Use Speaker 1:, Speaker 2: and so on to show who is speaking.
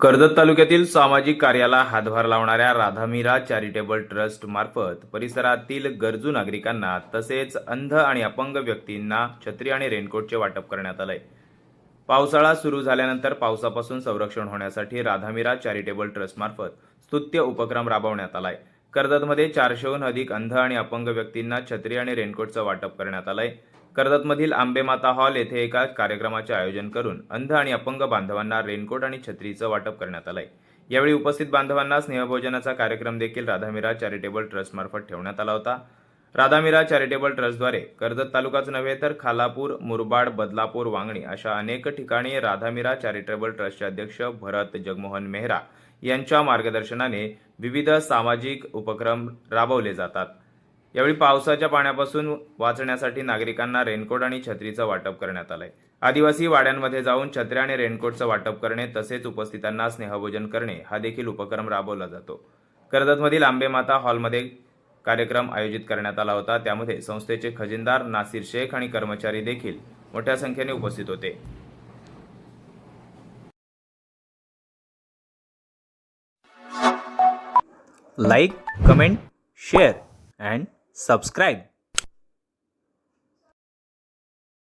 Speaker 1: कर्जत तालुक्यातील सामाजिक कार्याला हातभार लावणाऱ्या राधामीरा चॅरिटेबल ट्रस्ट मार्फत परिसरातील गरजू नागरिकांना तसेच अंध आणि अपंग व्यक्तींना छत्री आणि रेनकोटचे वाटप करण्यात आलंय. पावसाळा सुरू झाल्यानंतर पावसापासून संरक्षण होण्यासाठी राधामीरा चॅरिटेबल ट्रस्ट मार्फत स्तुत्य उपक्रम राबवण्यात आलाय. कर्जतमध्ये चारशेहून अधिक अंध आणि अपंग व्यक्तींना छत्री आणि रेनकोटचं वाटप करण्यात आलंय. कर्जतमधील आंबेमाता हॉल येथे एका कार्यक्रमाचे आयोजन करून अंध आणि अपंग बांधवांना रेनकोट आणि छत्रीचं वाटप करण्यात आलंय. यावेळी उपस्थित बांधवांना स्नेहभोजनाचा कार्यक्रम देखील राधामीरा चॅरिटेबल ट्रस्टमार्फत ठेवण्यात आला होता. राधामीरा चॅरिटेबल ट्रस्टद्वारे कर्जत तालुकाच नव्हे तर खालापूर मुरबाड बदलापूर वांगणी अशा अनेक ठिकाणी राधामीरा चॅरिटेबल ट्रस्टचे अध्यक्ष भरत जगमोहन मेहरा यांच्या मार्गदर्शनाने विविध सामाजिक उपक्रम राबवले जातात. यावेळी पावसाच्या पाण्यापासून वाचण्यासाठी नागरिकांना रेनकोट आणि छत्रीचं वाटप करण्यात आलंय. आदिवासी वाड्यांमध्ये जाऊन छत्र्या आणि रेनकोटचं वाटप करणे तसेच उपस्थितांना स्नेहभोजन करणे हा देखील उपक्रम राबवला जातो. कर्जतमधील आंबेमाता हॉलमध्ये कार्यक्रम आयोजित करण्यात आला होता. त्यामध्ये संस्थेचे खजिनदार नासिर शेख आणि कर्मचारी देखील मोठ्या संख्येने उपस्थित होते.
Speaker 2: Like comment share and subscribe.